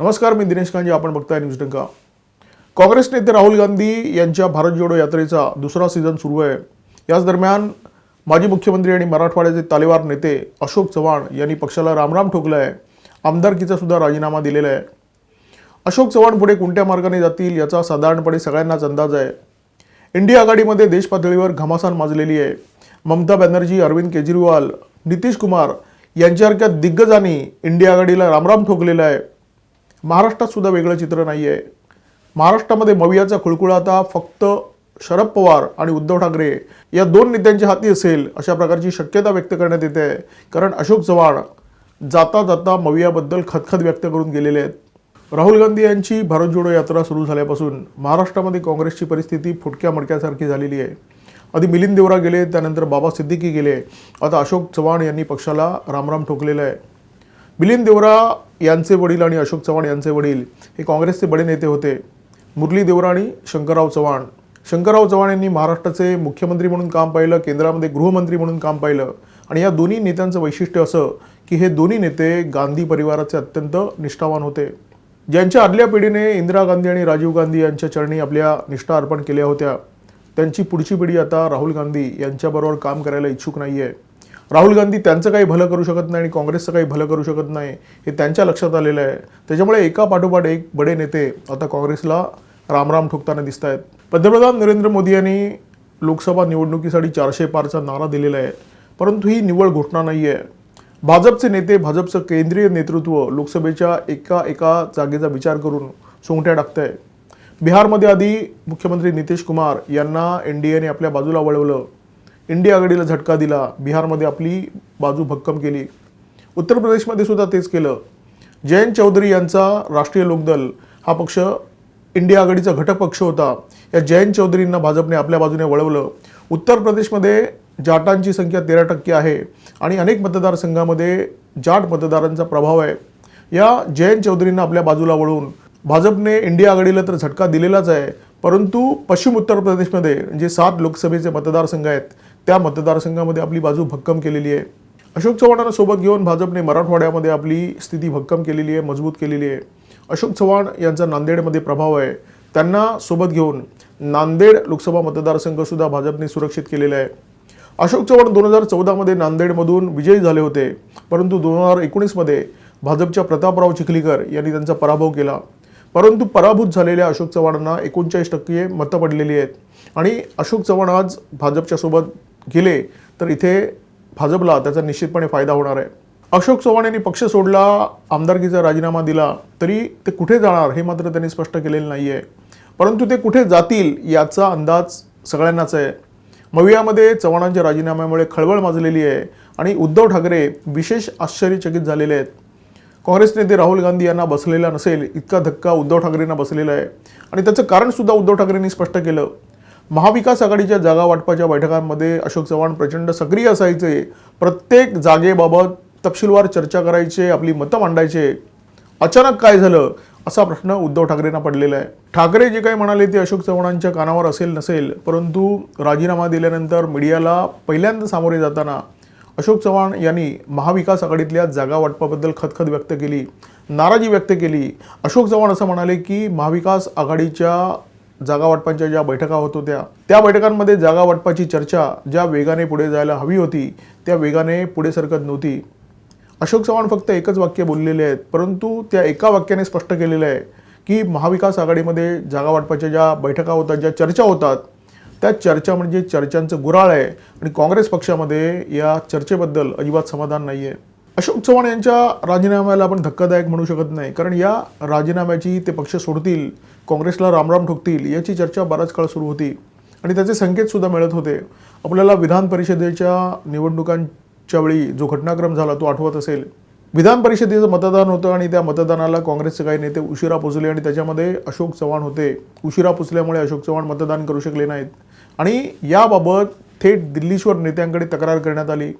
नमस्कार मी दिनेश कांजे आपण बघताय न्यूज डंका काँग्रेस नेते राहुल गांधी यांच्या भारत जोडो यात्रेचा दुसरा सीझन सुरू आहे. याच दरम्यान माजी मुख्यमंत्री आणि मराठवाड्याचे तालेवार नेते अशोक चव्हाण यांनी पक्षाला रामराम ठोकलं आहे आमदारकीचा सुद्धा राजीनामा दिलेला आहे अशोक चव्हाण पुढे कोणत्या मार्गाने जातील याचा साधारणपणे सगळ्यांनाच अंदाज आहे. इंडिया आघाडीमध्ये देश पातळीवर घमासान माजलेली आहे. ममता बॅनर्जी अरविंद केजरीवाल नितीश कुमार यांच्यासारख्या दिग्गजांनी इंडिया आघाडीला रामराम ठोकलेला आहे. महाराष्ट्रात सुद्धा वेगळं चित्र नाही आहे महाराष्ट्रामध्ये मवियाचा खुळखुळा आता फक्त शरद पवार आणि उद्धव ठाकरे या दोन नेत्यांच्या हाती असेल अशा प्रकारची शक्यता व्यक्त करण्यात येते. आहे कारण अशोक चव्हाण जाता जाता मवियाबद्दल खतखत व्यक्त करून गेलेले आहेत. राहुल गांधी यांची भारत जोडो यात्रा सुरू झाल्यापासून महाराष्ट्रामध्ये काँग्रेसची परिस्थिती फुटक्या मडक्यासारखी झालेली आहे. आधी मिलिंद देवरा गेले त्यानंतर बाबा सिद्दीकी गेले. आता अशोक चव्हाण यांनी पक्षाला रामराम ठोकलेलं आहे. मिलिंद देवरा यांचे वडील आणि अशोक चव्हाण यांचे वडील हे काँग्रेसचे बडे नेते होते. मुरली देवरा आणि शंकरराव चव्हाण. शंकरराव चव्हाण यांनी महाराष्ट्राचे मुख्यमंत्री म्हणून काम पाहिलं केंद्रामध्ये गृहमंत्री म्हणून काम पाहिलं. आणि या दोन्ही नेत्यांचं वैशिष्ट्य असं की हे दोन्ही नेते गांधी परिवाराचे अत्यंत निष्ठावान होते. ज्यांच्या आदल्या पिढीने इंदिरा गांधी आणि राजीव गांधी यांच्या चरणी आपल्या निष्ठा अर्पण केल्या होत्या. त्यांची पुढची पिढी आता राहुल गांधी यांच्याबरोबर काम करायला इच्छुक नाही आहे राहुल गांधी त्यांचं काही भलं करू शकत नाही आणि काँग्रेसचं काही भलं करू शकत नाही हे त्यांच्या लक्षात आलेलं आहे. त्याच्यामुळे एका पाठोपाठ एक बडे नेते आता काँग्रेसला रामराम ठोकताना दिसत आहेत पंतप्रधान नरेंद्र मोदी यांनी लोकसभा निवडणुकीसाठी चारशे पारचा नारा दिलेला आहे परंतु ही निव्वळ घोषणा नाही आहे भाजपचे नेते भाजपचं केंद्रीय नेतृत्व लोकसभेच्या एका एका जागेचा विचार करून सोंगट्या टाकत आहे बिहारमध्ये आधी मुख्यमंत्री नितीश कुमार यांना एन डी एने आपल्या बाजूला वळवलं. इंडिया आघाडीला झटका दिला बिहारमध्ये आपली बाजू भक्कम केली. उत्तर प्रदेशमध्ये सुद्धा तेच केलं. जयंत चौधरी यांचा राष्ट्रीय लोकदल हा पक्ष इंडिया आघाडीचा घटक पक्ष होता. या जयंत चौधरींना भाजपने आपल्या बाजूने वळवलं. उत्तर प्रदेशमध्ये जाटांची संख्या तेरा टक्के आहे आणि अनेक मतदारसंघामध्ये जाट मतदारांचा प्रभाव आहे. या जयंत चौधरींना आपल्या बाजूला वळवून भाजपने इंडिया आघाडीला तर झटका दिलेलाच आहे परंतु पश्चिम उत्तर प्रदेशमध्ये जे सात लोकसभेचे मतदारसंघ आहेत त्या मतदारसंघामध्ये आपली बाजू भक्कम केलेली आहे. अशोक चव्हाणांना सोबत घेऊन भाजपने मराठवाड्यामध्ये आपली स्थिती भक्कम केलेली आहे मजबूत केलेली आहे. अशोक चव्हाण यांचा नांदेडमध्ये प्रभाव आहे. त्यांना सोबत घेऊन नांदेड लोकसभा मतदारसंघसुद्धा भाजपने सुरक्षित केलेला आहे. अशोक चव्हाण दोन हजार चौदामध्ये नांदेडमधून विजयी झाले होते परंतु दोन हजार एकोणीसमध्ये भाजपच्या प्रतापराव चिखलीकर यांनी त्यांचा पराभव केला. परंतु पराभूत झालेल्या अशोक चव्हाणांना एकोणचाळीस टक्के मतं पडलेली आहेत. आणि अशोक चव्हाण आज भाजपच्या सोबत गेले तर इथे भाजपला त्याचा निश्चितपणे फायदा होणार आहे. अशोक चव्हाण यांनी पक्ष सोडला आमदारकीचा राजीनामा दिला तरी ते कुठे जाणार हे मात्र त्यांनी स्पष्ट केलेलं नाही आहे परंतु ते कुठे जातील याचा अंदाज सगळ्यांनाच आहे. मवियामध्ये चव्हाणांच्या राजीनाम्यामुळे खळबळ माजलेली आहे आणि उद्धव ठाकरे विशेष आश्चर्यचकित झालेले आहेत. काँग्रेस नेते राहुल गांधी यांना बसलेला नसेल इतका धक्का उद्धव ठाकरेंना बसलेला आहे. आणि त्याचं कारणसुद्धा उद्धव ठाकरेंनी स्पष्ट केलं. महाविकास आघाडीच्या जागा वाटपाच्या बैठकांमध्ये अशोक चव्हाण प्रचंड सक्रिय असायचे. प्रत्येक जागेबाबत तपशीलवार चर्चा करायचे आपली मतं मांडायचे. अचानक काय झालं असा प्रश्न उद्धव ठाकरेंना पडलेला आहे. ठाकरे जे काही म्हणाले ते अशोक चव्हाणांच्या कानावर असेल नसेल परंतु राजीनामा दिल्यानंतर मीडियाला पहिल्यांदा सामोरे जाताना अशोक चव्हाण यांनी महाविकास आघाडीतल्या जागा वाटपाबद्दल खतखत व्यक्त केली नाराजी व्यक्त केली. अशोक चव्हाण असं म्हणाले की महाविकास आघाडीच्या जागा वाटपांच्या ज्या बैठका होत होत्या त्या बैठकांमध्ये जागा वाटपाची चर्चा ज्या वेगाने पुढे जायला हवी होती त्या वेगाने पुढे सरकत नव्हती. अशोक चव्हाण फक्त एकच वाक्य बोललेले आहेत परंतु त्या एका वाक्याने स्पष्ट केलेलं आहे की महाविकास आघाडीमध्ये जागा वाटपाच्या ज्या बैठका होतात ज्या चर्चा होतात त्या चर्चा म्हणजे चर्चांचं गुराळ आहे आणि काँग्रेस पक्षामध्ये या चर्चेबद्दल अजिबात समाधान नाही आहे अशोक चव्हाण यांच्या राजीनाम्याला आपण धक्कादायक म्हणू शकत नाही कारण या राजीनाम्याची ते पक्ष सोडतील काँग्रेसला रामराम ठोकतील याची चर्चा बराच काळ सुरू होती. आणि त्याचे संकेतसुद्धा मिळत होते. आपल्याला विधान परिषदेच्या निवडणुकांच्या वेळी जो घटनाक्रम झाला तो आठवत असेल. विधान परिषदेचं मतदान होतं आणि त्या मतदानाला काँग्रेसचे काही नेते उशिरा पोचले आणि त्याच्यामध्ये अशोक चव्हाण होते. उशिरा पोचल्यामुळे अशोक चव्हाण मतदान करू शकले नाहीत. आणि याबाबत थेट दिल्लीश्वर नेत्यांकडे तक्रार करण्यात आली.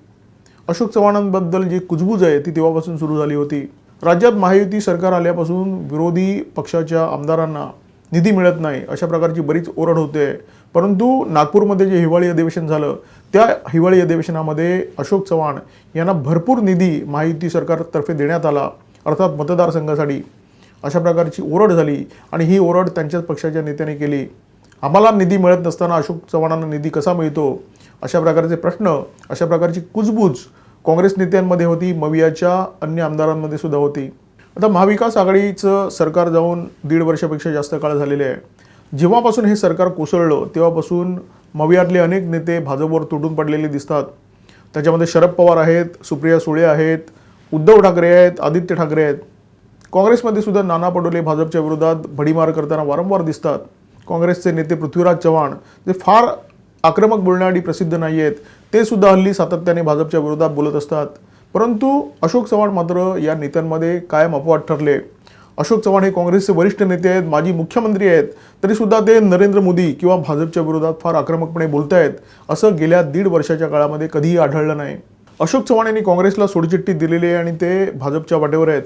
अशोक चव्हाणांबद्दल जी कुजबूज आहे ती तेव्हापासून सुरू झाली होती. राज्यात महायुती सरकार आल्यापासून विरोधी पक्षाच्या आमदारांना निधी मिळत नाही अशा प्रकारची बरीच ओरड होते. परंतु नागपूरमध्ये जे हिवाळी अधिवेशन झालं त्या हिवाळी अधिवेशनामध्ये अशोक चव्हाण यांना भरपूर निधी महायुती सरकारतर्फे देण्यात आला अर्थात मतदारसंघासाठी. अशा प्रकारची ओरड झाली आणि ही ओरड त्यांच्याच पक्षाच्या नेत्याने केली. आम्हाला निधी मिळत नसताना अशोक चव्हाणांना निधी कसा मिळतो? अशा प्रकारचे प्रश्न अशा प्रकारची कुजबूज काँग्रेस नेत्यांमध्ये होती मवियाच्या अन्य आमदारांमध्ये सुद्धा होती. आता महाविकास आघाडीचं सरकार जाऊन दीड वर्षापेक्षा जास्त काळ झालेले आहे. जेव्हापासून हे सरकार कोसळलं तेव्हापासून मवियातले अनेक नेते भाजपवर तुटून पडलेले दिसतात. त्याच्यामध्ये शरद पवार आहेत सुप्रिया सुळे आहेत उद्धव ठाकरे आहेत आदित्य ठाकरे आहेत. काँग्रेसमध्ये सुद्धा नाना पटोले भाजपच्या विरोधात भडीमार करताना वारंवार दिसतात. काँग्रेसचे नेते पृथ्वीराज चव्हाण जे फार आक्रमक बोलण्यासाठी प्रसिद्ध नाही आहेत ते सुद्धा हल्ली सातत्याने भाजपच्या विरोधात बोलत असतात. परंतु अशोक चव्हाण मात्र या नेत्यांमध्ये कायम अपवाद ठरले. अशोक चव्हाण हे काँग्रेसचे वरिष्ठ नेते आहेत माजी मुख्यमंत्री आहेत तरीसुद्धा ते नरेंद्र मोदी किंवा भाजपच्या विरोधात फार आक्रमकपणे बोलत आहेत असं गेल्या दीड वर्षाच्या काळामध्ये कधीही आढळलं नाही. अशोक चव्हाण यांनी काँग्रेसला सोडचिठ्ठी दिलेली आहे आणि ते भाजपच्या वाटेवर आहेत.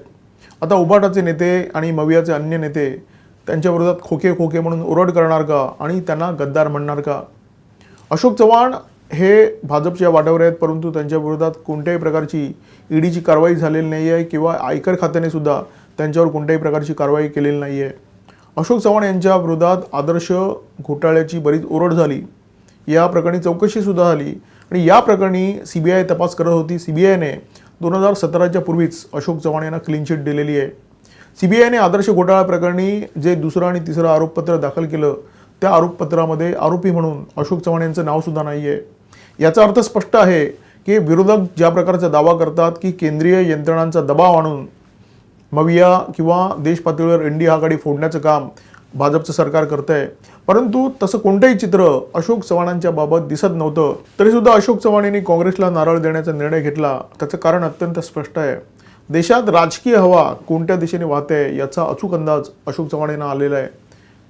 आता उबाटाचे नेते आणि मवियाचे अन्य नेते त्यांच्या विरोधात खोके खोके म्हणून ओरड करणार का आणि त्यांना गद्दार म्हणणार का? अशोक चव्हाण हे भाजपच्या वाट्यावर आहेत परंतु त्यांच्या विरोधात कोणत्याही प्रकारची ईडीची कारवाई झालेली नाही आहे किंवा आयकर खात्याने सुद्धा त्यांच्यावर कोणत्याही प्रकारची कारवाई केलेली नाही आहे. अशोक चव्हाण यांच्या विरोधात आदर्श घोटाळ्याची बरीच ओरड झाली. या प्रकरणी चौकशीसुद्धा झाली आणि या प्रकरणी सी बी आय तपास करत होती. सी बी आयने दोन हजार सतराच्या पूर्वीच अशोक चव्हाण यांना क्लीन चिट दिलेली आहे. सी बी आयने आदर्श घोटाळा प्रकरणी जे दुसरं आणि तिसरं आरोपपत्र दाखल केलं त्या आरोपपत्रामध्ये आरोपी म्हणून अशोक चव्हाण यांचं नावसुद्धा नाही आहे याचा अर्थ स्पष्ट आहे की विरोधक ज्या प्रकारचा दावा करतात की केंद्रीय यंत्रणांचा दबाव आणून मविया किंवा देश पातळीवर डी आघाडी फोडण्याचं काम भाजपचं सरकार करतं आहे परंतु तसं कोणतंही चित्र अशोक चव्हाणांच्या बाबत दिसत नव्हतं तरीसुद्धा अशोक चव्हाण यांनी काँग्रेसला नारळ देण्याचा निर्णय घेतला. त्याचं कारण अत्यंत स्पष्ट आहे. देशात राजकीय हवा कोणत्या दिशेने वाहते याचा अचूक अंदाज अशोक चव्हाण यांना आलेला आहे.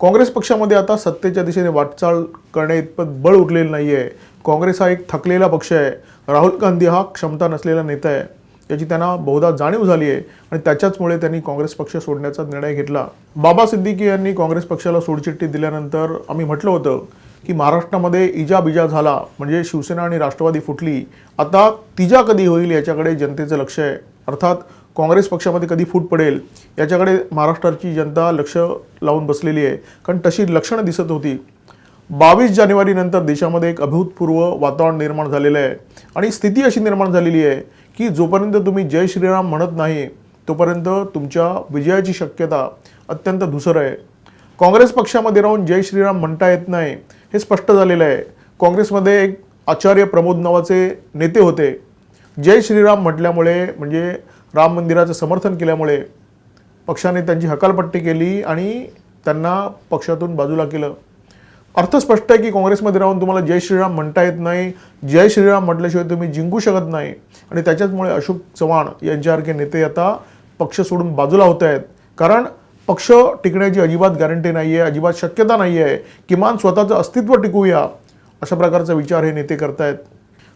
काँग्रेस पक्षामध्ये आता सत्तेच्या दिशेने वाटचाल करणे इतपत बळ उठलेलं नाही आहे काँग्रेस हा एक थकलेला पक्ष आहे. राहुल गांधी हा क्षमता नसलेला नेता आहे. याची त्यांना बहुधा जाणीव झाली आहे आणि त्याच्याचमुळे त्यांनी काँग्रेस पक्ष सोडण्याचा निर्णय घेतला. बाबा सिद्दीकी यांनी काँग्रेस पक्षाला सोडचिठ्ठी दिल्यानंतर आम्ही म्हटलं होतं की महाराष्ट्रामध्ये इजा बिजा झाला म्हणजे शिवसेना आणि राष्ट्रवादी फुटली. आता तिजा कधी होईल याच्याकडे जनतेचं लक्ष आहे. अर्थात काँग्रेस पक्षामध्ये कधी फूट पडेल याच्याकडे महाराष्ट्राची जनता लक्ष लावून बसलेली आहे. कारण तशी लक्षणं दिसत होती बावीस जानेवारीनंतर देशामध्ये एक अभूतपूर्व वातावरण निर्माण झालेलं आहे. आणि स्थिती अशी निर्माण झालेली आहे की जोपर्यंत तुम्ही जय श्रीराम म्हणत नाही तोपर्यंत तुमच्या विजयाची शक्यता अत्यंत धुसर आहे. काँग्रेस पक्षामध्ये राहून जय श्रीराम म्हणता येत नाही हे स्पष्ट झालेलं आहे. काँग्रेसमध्ये एक आचार्य प्रमोद नावाचे नेते होते. जय श्रीराम म्हटल्यामुळे म्हणजे राम मंदिराचं समर्थन केल्यामुळे पक्षाने त्यांची हकालपट्टी केली आणि त्यांना पक्षातून बाजूला केलं. अर्थ स्पष्ट आहे की काँग्रेसमध्ये राहून तुम्हाला जय श्रीराम म्हणता येत नाही. जय श्रीराम म्हटल्याशिवाय तुम्ही जिंकू शकत नाही. आणि त्याच्याचमुळे अशोक चव्हाण यांच्यासारखे नेते आता पक्ष सोडून बाजूला होत आहेत. कारण पक्ष टिकण्याची अजिबात गॅरंटी नाही आहे अजिबात शक्यता नाही आहे किमान स्वतःचं अस्तित्व टिकूया अशा प्रकारचा विचार हे नेते करतायत.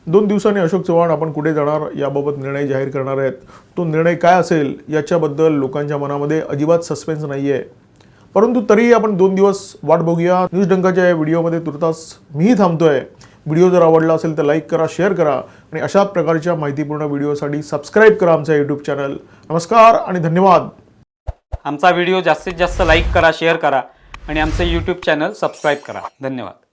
दोन दिवसांनी अशोक चव्हाण आपण कुठे जाणार याबाबत निर्णय जाहीर करणार आहेत. तो निर्णय काय असेल याच्याबद्दल लोकांच्या मनामध्ये अजिबात सस्पेन्स नाही आहे परंतु तरीही आपण दोन दिवस वाट बघूया. न्यूज डंकाच्या या व्हिडिओमध्ये तुर्तास मीही थांबतोय. व्हिडिओ जर आवडला असेल तर लाईक करा शेअर करा आणि अशा प्रकारच्या माहितीपूर्ण व्हिडिओसाठी सबस्क्राईब करा आमचा यूट्यूब चॅनल नमस्कार आणि धन्यवाद. आमचा व्हिडिओ जास्तीत जास्त लाईक करा शेअर करा आणि आमचं यूट्यूब चॅनल सबस्क्राईब करा. धन्यवाद.